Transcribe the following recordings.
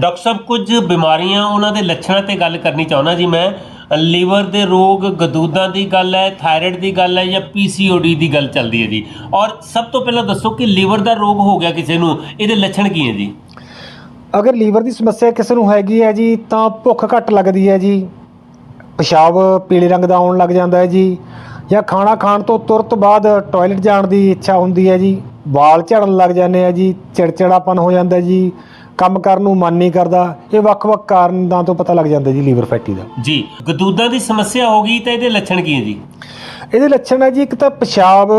Doctor ਸਾਹਿਬ, ਕੁਝ ਬਿਮਾਰੀਆਂ ਉਹਨਾਂ ਦੇ ਲੱਛਣਾਂ ਤੇ ਗੱਲ ਕਰਨੀ ਚਾਹੁੰਦਾ ਜੀ ਮੈਂ। ਲੀਵਰ ਦੇ ਰੋਗ, ਗਦੂਦਾਂ ਦੀ ਗੱਲ ਹੈ, ਥਾਇਰਾਇਡ ਦੀ ਗੱਲ ਹੈ ਜਾਂ ਪੀਸੀਓਡੀ ਦੀ ਗੱਲ ਚੱਲਦੀ ਹੈ ਜੀ। ਔਰ ਸਭ ਤੋਂ ਪਹਿਲਾਂ ਦੱਸੋ ਕਿ ਲੀਵਰ ਦਾ ਰੋਗ ਹੋ ਗਿਆ ਕਿਸੇ ਨੂੰ, ਇਹਦੇ ਲੱਛਣ ਕੀ ਹੈ ਜੀ? ਅਗਰ ਲੀਵਰ ਦੀ ਸਮੱਸਿਆ ਕਿਸੇ ਨੂੰ ਹੈਗੀ ਹੈ ਜੀ, ਤਾਂ ਭੁੱਖ ਘੱਟ ਲੱਗਦੀ ਹੈ ਜੀ। ਪਿਸ਼ਾਬ ਪੀਲੇ ਰੰਗ ਦਾ ਆਉਣ ਲੱਗ ਜਾਂਦਾ ਹੈ ਜੀ। ਜਾਂ ਖਾਣਾ ਖਾਣ ਤੋਂ ਤੁਰਤ ਬਾਅਦ ਟਾਇਲਟ ਜਾਣ ਦੀ ਇੱਛਾ ਹੁੰਦੀ ਹੈ ਜੀ। ਵਾਲ ਝੜਨ ਲੱਗ ਜਾਂਦੇ ਆ ਜੀ, ਚਿੜਚਿੜਾਪਨ ਹੋ ਜਾਂਦਾ ਜੀ। ਕੰਮ ਕਰਨ ਨੂੰ ਮਨ ਨਹੀਂ ਕਰਦਾ ਇਹ ਵੱਖ-ਵੱਖ ਕਾਰਨਾਂ ਤੋਂ ਪਤਾ ਲੱਗ ਜਾਂਦਾ ਜੀ ਲੀਵਰ ਫੈਟੀ ਦਾ। ਜੀ ਗਦੂਦਾਂ ਦੀ ਸਮੱਸਿਆ ਹੋ ਗਈ ਤਾਂ ਇਹਦੇ ਲੱਛਣ ਕੀ ਹੈ ਜੀ? ਇਹਦੇ ਲੱਛਣ ਹੈ ਜੀ ਇੱਕ ਤਾਂ ਪਿਸ਼ਾਬ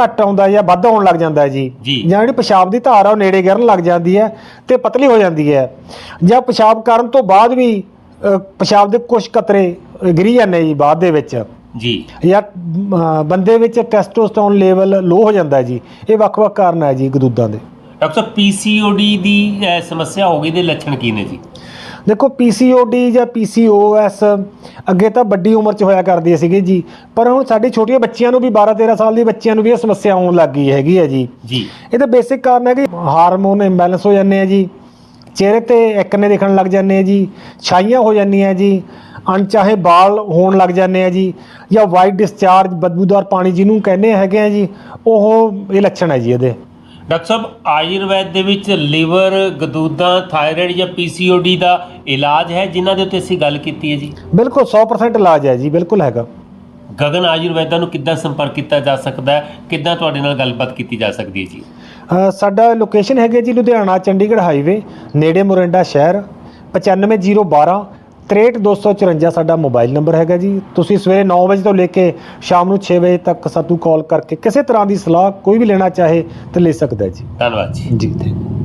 ਘੱਟ ਆਉਂਦਾ ਜਾਂ ਵੱਧ ਆਉਣ ਲੱਗ ਜਾਂਦਾ ਹੈ ਜੀ। ਜੀ। ਜਿਹੜੀ ਪਿਸ਼ਾਬ ਦੀ ਧਾਰ ਆ ਉਹ ਨੇੜੇ ਗਿਰਨ ਲੱਗ ਜਾਂਦੀ ਹੈ ਤੇ ਪਤਲੀ ਹੋ ਜਾਂਦੀ ਹੈ। ਜਾਂ ਪਿਸ਼ਾਬ ਕਰਨ ਤੋਂ ਬਾਅਦ ਵੀ ਪਿਸ਼ਾਬ ਦੇ ਕੁਝ ਕਤਰੇ ਗਿਰੀ ਜਾਂਦੇ ਜੀ ਬਾਅਦ ਦੇ ਵਿੱਚ। ਜੀ। ਜਾਂ ਬੰਦੇ ਵਿੱਚ ਟੈਸਟੋਸਟੇਰੋਨ ਲੈਵਲ ਲੋ ਹੋ ਜਾਂਦਾ ਹੈ ਜੀ। ਇਹ ਵੱਖ-ਵੱਖ ਕਾਰਨ ਹੈ ਜੀ ਗਦੂਦਾਂ ਦੇ। ਡਾਕਟਰ ਸਾਹਿਬ ਪੀਸੀਓਡੀ ਦੀ ਅਹ, ਸਮੱਸਿਆ ਹੋ ਗਈ ਦੇ ਲੱਛਣ ਕੀ ਨੇ ਜੀ? ਦੇਖੋ PCOD ਜਾਂ PCOS ਅੱਗੇ ਤਾਂ ਵੱਡੀ ਉਮਰ 'ਚ ਹੋਇਆ ਕਰਦੀ ਸੀਗੀ ਜੀ ਪਰ ਹੁਣ ਸਾਡੇ ਛੋਟੀਆਂ ਬੱਚੀਆਂ ਨੂੰ ਵੀ 12-13 ਸਾਲ ਦੀ ਬੱਚਿਆਂ ਨੂੰ ਵੀ ਇਹ ਸਮੱਸਿਆ ਆਉਣ ਲੱਗ ਗਈ ਹੈਗੀ ਹੈ ਜੀ। ਜੀ। ਇਹਦਾ ਬੇਸਿਕ ਕਾਰਨ ਹੈ ਕਿ ਹਾਰਮੋਨ ਇੰਬੈਲੈਂਸ ਹੋ ਜਾਂਦੇ ਆ ਜੀ ਚਿਹਰੇ ਤੇ ਐਕਨੇ ਦਿਖਣ ਲੱਗ ਜਾਂਦੇ ਆ ਜੀ ਛਾਈਆਂ ਹੋ ਜਾਂਦੀਆਂ ਜੀ ਅਣਚਾਹੇ ਵਾਲ ਹੋਣ ਲੱਗ ਜਾਂਦੇ ਆ ਜੀ ਜਾਂ ਵਾਈਟ ਡਿਸਚਾਰਜ ਬਦਬੂਦਾਰ ਪਾਣੀ ਜਿਹਨੂੰ ਕਹਿੰਦੇ ਹੈਗੇ ਆ ਜੀ ਉਹ ਇਹ ਲੱਛਣ ਹੈ ਜੀ ਇਹਦੇ। ਡਾਕਟਰ ਸਾਹਿਬ ਆਯੁਰਵੈਦ ਦੇ ਵਿੱਚ ਲੀਵਰ ਗਦੂਦਾਂ ਥਾਇਰਾਇਡ ਜਾਂ ਪੀਸੀਓਡੀ ਦਾ ਇਲਾਜ ਹੈ ਜਿਨ੍ਹਾਂ ਦੇ ਉੱਤੇ ਅਸੀਂ ਗੱਲ ਕੀਤੀ ਹੈ ਜੀ? ਬਿਲਕੁਲ 100% ਇਲਾਜ ਹੈ ਜੀ ਬਿਲਕੁਲ ਹੈਗਾ। ਗਗਨ ਆਯੁਰਵੈਦਾ ਨੂੰ ਕਿੱਦਾਂ ਸੰਪਰਕ ਕੀਤਾ ਜਾ ਸਕਦਾ ਹੈ? ਕਿੱਦਾਂ ਤੁਹਾਡੇ ਨਾਲ ਗੱਲਬਾਤ ਕੀਤੀ ਜਾ ਸਕਦੀ ਹੈ ਜੀ? ਸਾਡਾ ਲੋਕੇਸ਼ਨ ਹੈਗੇ ਜੀ ਲੁਧਿਆਣਾ ਚੰਡੀਗੜ੍ਹ ਹਾਈਵੇ ਨੇੜੇ ਮੋਰਿੰਡਾ ਸ਼ਹਿਰ 95012 63254 ਸਾਡਾ ਮੋਬਾਈਲ ਨੰਬਰ ਹੈਗਾ ਜੀ। ਤੁਸੀਂ ਸਵੇਰੇ 9 ਵਜੇ ਤੋਂ ਲੈ ਕੇ ਸ਼ਾਮ ਨੂੰ 6 ਵਜੇ ਤੱਕ ਸਾਨੂੰ ਕਾਲ ਕਰਕੇ ਕਿਸੇ ਤਰ੍ਹਾਂ ਦੀ ਸਲਾਹ ਕੋਈ ਵੀ ਲੈਣਾ ਚਾਹੇ ਤੇ ਲੈ ਸਕਦਾ ਜੀ। ਧੰਨਵਾਦ ਜੀ। ਜੀ